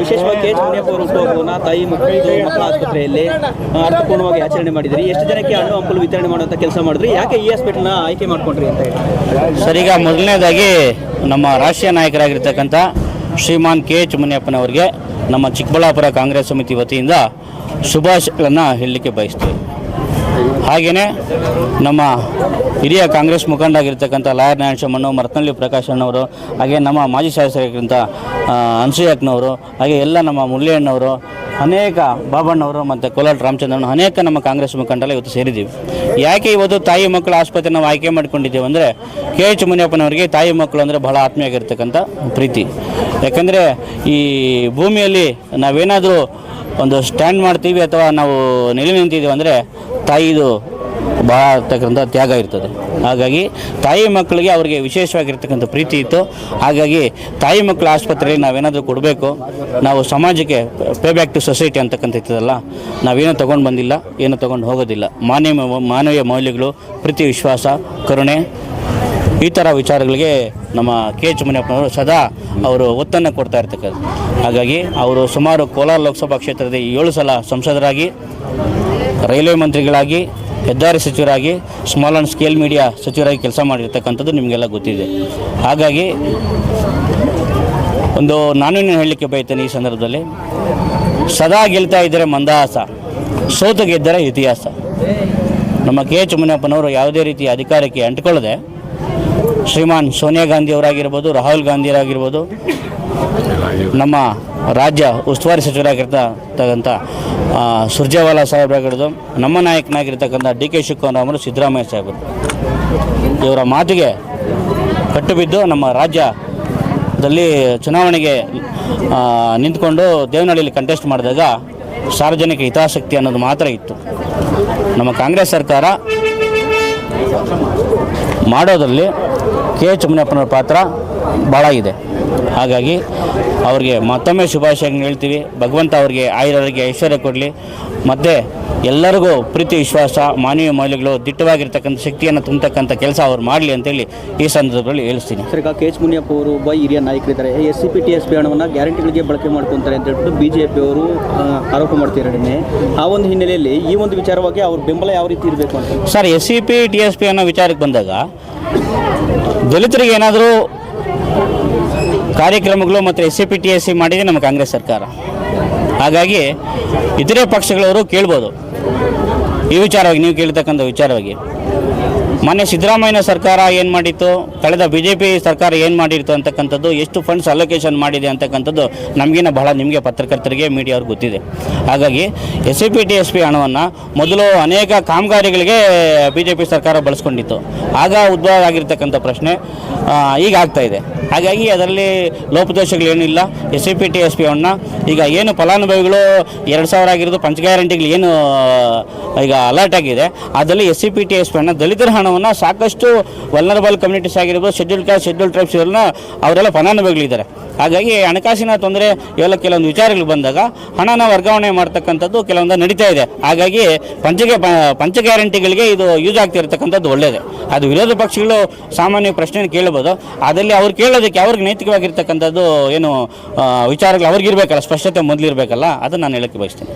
ವಿಶೇಷವಾಗಿ K H Muniyappa ಅವರು ಹುಟ್ಟುಹಬ್ಬವನ್ನ ತಾಯಿ ಮತ್ತು ಮಕ್ಕಳ ಆಸ್ಪತ್ರೆಯಲ್ಲಿ ಅರ್ಥಪೂರ್ಣವಾಗಿ ಆಚರಣೆ ಮಾಡಿದ್ರಿ. ಎಷ್ಟು ಜನಕ್ಕೆ ಹಣ್ಣು ಹಂಪಲು ವಿತರಣೆ ಮಾಡುವಂಥ ಕೆಲಸ ಮಾಡಿದ್ರಿ? ಯಾಕೆ ಈ ಹಾಸ್ಪಿಟಲ್ನ ಆಯ್ಕೆ ಮಾಡ್ಕೊಂಡ್ರಿ ಅಂತ ಹೇಳಿ? ಸರ್ ಈಗ ಮೊದಲನೇದಾಗಿ ನಮ್ಮ ರಾಷ್ಟ್ರೀಯ ನಾಯಕರಾಗಿರ್ತಕ್ಕಂಥ ಶ್ರೀಮಾನ್ ಕೆ ಎಚ್ ಮುನಿಯಪ್ಪನವರಿಗೆ ನಮ್ಮ ಚಿಕ್ಕಬಳ್ಳಾಪುರ ಕಾಂಗ್ರೆಸ್ ಸಮಿತಿ ವತಿಯಿಂದ ಶುಭಾಶಯಗಳನ್ನು ಹೇಳಲಿಕ್ಕೆ ಬಯಸ್ತೀವಿ ಹಾಗೆಯೇ ನಮ್ಮ ಹಿರಿಯ ಕಾಂಗ್ರೆಸ್ ಮುಖಂಡರಾಗಿರ್ತಕ್ಕಂಥ ಲಾಯರ್ ನಾರಾಯಣಸ್ವಾಮಣ್ಣು ಮರ್ತನಳ್ಳಿ ಪ್ರಕಾಶ್ ಅಣ್ಣವರು, ಹಾಗೆ ನಮ್ಮ ಮಾಜಿ ಶಾಸಕರಾಗಿರ್ತಕ್ಕಂಥ ಅನ್ಸೂಯಕ್ಕನವರು, ಹಾಗೆ ಎಲ್ಲ ನಮ್ಮ ಮುಳ್ಳಿಯಣ್ಣವರು ಅನೇಕ ಬಾಬಣ್ಣವರು ಮತ್ತು ಕೋಲಾಟ ರಾಮಚಂದ್ರನ್ ಅನೇಕ ನಮ್ಮ ಕಾಂಗ್ರೆಸ್ ಮುಖಂಡರೆಲ್ಲ ಇವತ್ತು ಸೇರಿದ್ದೀವಿ. ಯಾಕೆ ಇವತ್ತು ತಾಯಿ ಮಕ್ಕಳ ಆಸ್ಪತ್ರೆ ನಾವು ಆಯ್ಕೆ ಮಾಡ್ಕೊಂಡಿದ್ದೇವೆ ಅಂದರೆ, ಕೆ ಎಚ್ ಮುನಿಯಪ್ಪನವರಿಗೆ ತಾಯಿ ಮಕ್ಕಳು ಅಂದರೆ ಬಹಳ ಆತ್ಮೀಯಾಗಿರ್ತಕ್ಕಂಥ ಪ್ರೀತಿ. ಯಾಕಂದರೆ ಈ ಭೂಮಿಯಲ್ಲಿ ನಾವೇನಾದರೂ ಒಂದು ಸ್ಟ್ಯಾಂಡ್ ಮಾಡ್ತೀವಿ ಅಥವಾ ನಾವು ನಿಲುವು ನಿಂತಿದ್ದೀವಿ ಅಂದರೆ ತಾಯಿದು ಭಾಳ ಆಗ್ತಕ್ಕಂಥ ತ್ಯಾಗ ಇರ್ತದೆ. ಹಾಗಾಗಿ ತಾಯಿ ಮಕ್ಕಳಿಗೆ ಅವರಿಗೆ ವಿಶೇಷವಾಗಿರ್ತಕ್ಕಂಥ ಪ್ರೀತಿ ಇತ್ತು. ಹಾಗಾಗಿ ತಾಯಿ ಮಕ್ಕಳ ಆಸ್ಪತ್ರೆಯಲ್ಲಿ ನಾವೇನಾದರೂ ಕೊಡಬೇಕು, ನಾವು ಸಮಾಜಕ್ಕೆ ಪೇ ಬ್ಯಾಕ್ ಟು ಸೊಸೈಟಿ ಅಂತಕ್ಕಂಥ ಇರ್ತದಲ್ಲ, ನಾವೇನೂ ತೊಗೊಂಡು ಬಂದಿಲ್ಲ, ಏನೂ ತೊಗೊಂಡು ಹೋಗೋದಿಲ್ಲ. ಮಾನವ ಮಾನವೀಯ ಮೌಲ್ಯಗಳು, ಪ್ರೀತಿ, ವಿಶ್ವಾಸ, ಕರುಣೆ, ಈ ಥರ ವಿಚಾರಗಳಿಗೆ ನಮ್ಮ ಕೆ ಎಚ್ ಮುನಿಯಪ್ಪನವರು ಸದಾ ಅವರು ಒತ್ತನ್ನು ಕೊಡ್ತಾ ಇರ್ತಕ್ಕಂಥ ಹಾಗಾಗಿ ಅವರು ಸುಮಾರು ಕೋಲಾರ ಲೋಕಸಭಾ ಕ್ಷೇತ್ರದ ಏಳು ಸಲ ಸಂಸದರಾಗಿ ರೈಲ್ವೆ ಮಂತ್ರಿಗಳಾಗಿ, ಹೆದ್ದಾರಿ ಸಚಿವರಾಗಿ ಸ್ಮಾಲ್ ಆ್ಯಂಡ್ ಸ್ಕೇಲ್ ಮೀಡಿಯಾ ಸಚಿವರಾಗಿ ಕೆಲಸ ಮಾಡಿರ್ತಕ್ಕಂಥದ್ದು ನಿಮಗೆಲ್ಲ ಗೊತ್ತಿದೆ. ಹಾಗಾಗಿ, ಒಂದು ನಾನೇನು ಹೇಳಲಿಕ್ಕೆ ಬಯತೇನೆ ಈ ಸಂದರ್ಭದಲ್ಲಿ, ಸದಾ ಗೆಲ್ತಾ ಇದ್ದರೆ ಮಂದಹಾಸ, ಸೋತು ಗೆದ್ದರೆ ಇತಿಹಾಸ. ನಮ್ಮ ಕೆ ಎಚ್ ಮುನಿಯಪ್ಪನವರು ಯಾವುದೇ ರೀತಿಯ ಅಧಿಕಾರಕ್ಕೆ ಅಂಟಿಕೊಳ್ಳದೆ, ಶ್ರೀಮಾನ್ ಸೋನಿಯಾ ಗಾಂಧಿಯವರಾಗಿರ್ಬೋದು ರಾಹುಲ್ ಗಾಂಧಿಯವರಾಗಿರ್ಬೋದು ನಮ್ಮ ರಾಜ್ಯ ಉಸ್ತುವಾರಿ ಸಚಿವರಾಗಿರ್ತಕ್ಕಂಥ ಸುರ್ಜೇವಾಲಾ ಸಾಹೇಬ್ ಆಗಿರ್ದು ನಮ್ಮ ನಾಯಕನಾಗಿರ್ತಕ್ಕಂಥ ಡಿ ಕೆ ಶಿವಕುಮಾರ್ ಸಿದ್ದರಾಮಯ್ಯ ಸಾಹೇಬರು. ಇವರ ಮಾತಿಗೆ ಕಟ್ಟುಬಿದ್ದು ನಮ್ಮ ರಾಜ್ಯದಲ್ಲಿ ಚುನಾವಣೆಗೆ ನಿಂತ್ಕೊಂಡು ದೇವನಹಳ್ಳಿಯಲ್ಲಿ ಕಂಟೆಸ್ಟ್ ಮಾಡಿದಾಗ ಸಾರ್ವಜನಿಕ ಹಿತಾಸಕ್ತಿ ಅನ್ನೋದು ಮಾತ್ರ ಇತ್ತು. ನಮ್ಮ ಕಾಂಗ್ರೆಸ್ ಸರ್ಕಾರ ಮಾಡೋದರಲ್ಲಿ ಕೆ ಎಚ್ ಮುನಿಯಪ್ಪನವ್ರ ಪಾತ್ರ ಭಾಳ ಇದೆ. ಹಾಗಾಗಿ ಅವ್ರಿಗೆ ಮತ್ತೊಮ್ಮೆ ಶುಭಾಶಯಗಳನ್ನು ಹೇಳ್ತೀವಿ. ಭಗವಂತ ಅವ್ರಿಗೆ ಆಯುರ್ವೇದಕ್ಕೆ ಐಶ್ವರ್ಯ ಕೊಡಲಿ. ಮತ್ತು ಎಲ್ಲರಿಗೂ ಪ್ರೀತಿ ವಿಶ್ವಾಸ ಮಾನವೀಯ ಮೌಲ್ಯಗಳು ದಿಟ್ಟವಾಗಿರ್ತಕ್ಕಂಥ ಶಕ್ತಿಯನ್ನು ತುಂಬತಕ್ಕಂಥ ಕೆಲಸ ಅವ್ರು ಮಾಡಲಿ ಅಂತೇಳಿ ಈ ಸಂದರ್ಭದಲ್ಲಿ ಹೇಳ್ತೀನಿ ಸರ್ ಈಗ ಕೆ ಎಚ್ ಮುನಿಯಪ್ಪ ಅವರು ಒಬ್ಬ ಹಿರಿಯ ನಾಯಕರಿದ್ದಾರೆ. S C P T S P ಹಣವನ್ನು ಗ್ಯಾರಂಟಿಗಳಿಗೆ ಬಳಕೆ ಮಾಡ್ಕೊತಾರೆ ಅಂತ ಹೇಳ್ಬಿಟ್ಟು ಬಿ ಜೆ ಪಿ ಅವರು ಆರೋಪ ಮಾಡ್ತಿದ್ದಾರೆ ಆ ಒಂದು ಹಿನ್ನೆಲೆಯಲ್ಲಿ ಈ ಒಂದು ವಿಚಾರವಾಗಿ ಅವ್ರ ಬೆಂಬಲ ಯಾವ ರೀತಿ ಇರಬೇಕು ಅಂತ? Sir S C P T S P ಅನ್ನೋ ವಿಚಾರಕ್ಕೆ ಬಂದಾಗ ದಲಿತರಿಗೆ ಏನಾದರೂ ಕಾರ್ಯಕ್ರಮಗಳು ಮತ್ತು S C P T S C ಮಾಡಿದೆ ನಮ್ಮ ಕಾಂಗ್ರೆಸ್ ಸರ್ಕಾರ. ಹಾಗಾಗಿ ಇತರೆ ಪಕ್ಷಗಳವರು ಕೇಳ್ಬೋದು. ಈ ವಿಚಾರವಾಗಿ ನೀವು ಕೇಳ್ತಕ್ಕಂಥ ವಿಚಾರವಾಗಿ. ಮೊನ್ನೆ ಸಿದ್ದರಾಮಯ್ಯ ಸರ್ಕಾರ ಏನು ಮಾಡಿತ್ತು? ಕಳೆದ ಬಿ ಜೆ ಪಿ ಸರ್ಕಾರ ಏನು ಮಾಡಿತ್ತು ಅಂತಕ್ಕಂಥದ್ದು, ಎಷ್ಟು ಫಂಡ್ಸ್ ಅಲೋಕೇಶನ್ ಮಾಡಿದೆ ಅಂತಕ್ಕಂಥದ್ದು ನಮಗಿನ ಬಹಳ ನಿಮಗೆ ಪತ್ರಕರ್ತರಿಗೆ ಮೀಡಿಯಾವ್ರಿಗೆ ಗೊತ್ತಿದೆ. ಹಾಗಾಗಿ S C P T S P ಹಣವನ್ನು ಮೊದಲು ಅನೇಕ ಕಾಮಗಾರಿಗಳಿಗೆ ಬಿ ಜೆ ಪಿ ಸರ್ಕಾರ ಬಳಸ್ಕೊಂಡಿತ್ತು. ಆಗ ಉದ್ಭವ ಆಗಿರ್ತಕ್ಕಂಥ ಪ್ರಶ್ನೆ ಈಗ ಆಗ್ತಾ ಇದೆ. ಹಾಗಾಗಿ ಅದರಲ್ಲಿ ಲೋಪದೋಷಗಳೇನಿಲ್ಲ. S C P T S P ಅವನ್ನ ಈಗ ಏನು ಫಲಾನುಭವಿಗಳು ಎರಡು ಸಾವಿರ ಆಗಿರೋದು, ಪಂಚ ಗ್ಯಾರಂಟಿಗಳು ಏನು ಈಗ ಅಲರ್ಟ್ ಆಗಿದೆ. ಅದರಲ್ಲಿ S C P T S P ಹಣ ದಲಿತರ ಹಣವನ್ನು ಸಾಕಷ್ಟು ವಲ್ನರಬಲ್ ಕಮ್ಯುನಿಟೀಸ್ ಆಗಿರ್ಬೋದು ಶೆಡ್ಯೂಲ್ ಕ್ಯಾಸ್ಟ್ ಶೆಡ್ಯೂಲ್ ಟ್ರೈಬ್ಸ್ ಇವರನ್ನ ಅವರೆಲ್ಲ ಫಲಾನುಭವಿಗಳಿದ್ದಾರೆ ಹಾಗಾಗಿ ಹಣಕಾಸಿನ ತೊಂದರೆ ಇವೆಲ್ಲ ಕೆಲವೊಂದು ವಿಚಾರಗಳು ಬಂದಾಗ ಹಣನ ವರ್ಗಾವಣೆ ಮಾಡ್ತಕ್ಕಂಥದ್ದು ಕೆಲವೊಂದು ನಡೀತಾ ಇದೆ. ಹಾಗಾಗಿ ಪಂಚಗೆ ಪಂಚ ಗ್ಯಾರಂಟಿಗಳಿಗೆ ಇದು ಯೂಸ್ ಆಗ್ತಿರ್ತಕ್ಕಂಥದ್ದು ಒಳ್ಳೆಯದೇ ಅದು ವಿರೋಧ ಪಕ್ಷಗಳು ಸಾಮಾನ್ಯ ಪ್ರಶ್ನೆ ಕೇಳ್ಬೋದು. ಅದರಲ್ಲಿ ಅವ್ರು ಕೇಳೋದಕ್ಕೆ ಅವ್ರಿಗೆ ನೈತಿಕವಾಗಿರ್ತಕ್ಕಂಥದ್ದು ಏನು ವಿಚಾರಗಳು ಅವ್ರಿಗಿರ್ಬೇಕಲ್ಲ, ಸ್ಪಷ್ಟತೆ ಮೊದಲಿರಬೇಕಲ್ಲ, ಅದನ್ನು ನಾನು ಹೇಳಕ್ಕೆ ಬಯಸ್ತೇನೆ.